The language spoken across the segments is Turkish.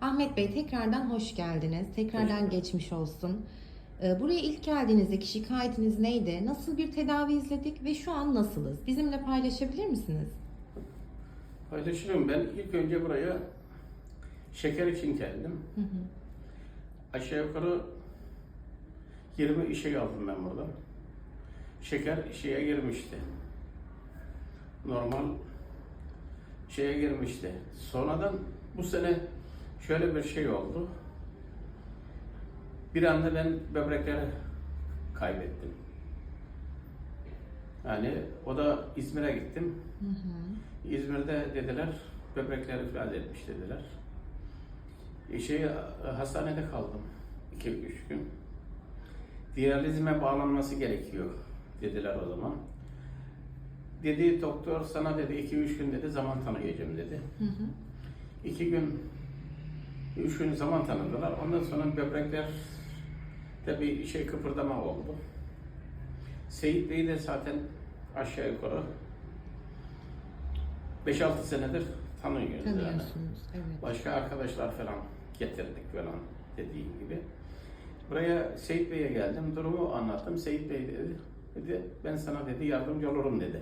Ahmet Bey tekrardan hoş geldiniz. Tekrardan geçmiş olsun. Ee, Buraya ilk geldiğinizdeki şikayetiniz neydi? Nasıl bir tedavi izledik ve şu an nasılız? Bizimle paylaşabilir misiniz? Paylaşırım ben. İlk önce buraya şeker için geldim. Hı hı. Aşağı yukarı 20 işe aldım ben buradan. Şeker şeye girmişti. Normal şeye girmişti. Sonradan bu sene şöyle bir şey oldu. Bir anda ben böbrekleri kaybettim. Yani o da İzmir'e gittim. Hı hı. İzmir'de dediler böbrekleri iflas etmiş dediler. E, şey hastanede kaldım 2-3 gün. Diyalizme bağlanması gerekiyor dediler o zaman. Dedi doktor sana dedi 2-3 gün dedi zaman tanıyacağım dedi. Hı hı. 2 gün 3 gün zaman tanıdılar. Ondan sonra böbrekler de bir şey kıpırdama oldu. Seyit Bey'i de zaten aşağı yukarı 5-6 senedir tanıyoruz yani. Evet. Başka arkadaşlar falan getirdik falan dediğim gibi. Buraya Seyit Bey'e geldim, durumu anlattım. Seyit Bey dedi, dedi ben sana dedi yardımcı olurum dedi.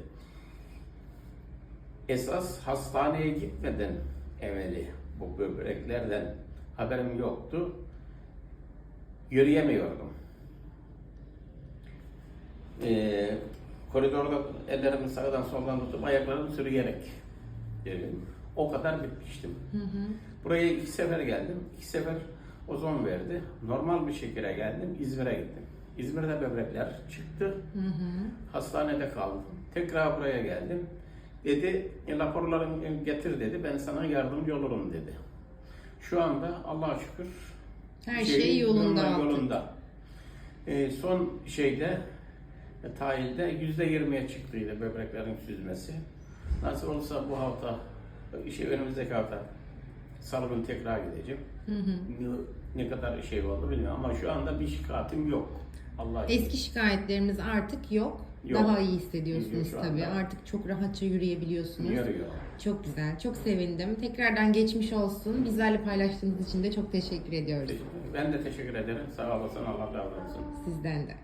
Esas hastaneye gitmeden evveli bu böbreklerden haberim yoktu. Yürüyemiyordum. Ee, koridorda ellerimi sağdan soldan tutup ayaklarımı sürüyerek yürüyorum. O kadar bitmiştim. Hı hı. Buraya iki sefer geldim. İki sefer ozon verdi. Normal bir şekilde geldim. İzmir'e gittim. İzmir'de böbrekler çıktı. Hı hı. Hastanede kaldım. Tekrar buraya geldim. Dedi, e, raporlarını getir dedi. Ben sana yardımcı olurum dedi. Şu anda Allah'a şükür Her şey yolunda artık. yolunda. E, son şeyde e, tahlilde yüzde yirmiye çıktıydı böbreklerin süzmesi. Nasıl olsa bu hafta, şey önümüzdeki hafta salı günü tekrar gideceğim. Hı hı. Ne, ne kadar şey oldu bilmiyorum ama şu anda bir şikayetim yok. Allah Eski şikayetlerimiz artık yok. Yok. Daha iyi hissediyorsunuz tabii. Artık çok rahatça yürüyebiliyorsunuz. yarıyor. Çok güzel. Çok sevindim. Tekrardan geçmiş olsun. Bizlerle paylaştığınız için de çok teşekkür ediyoruz. Ben de teşekkür ederim. Sağ olasın. Allah razı olsun. Sizden de.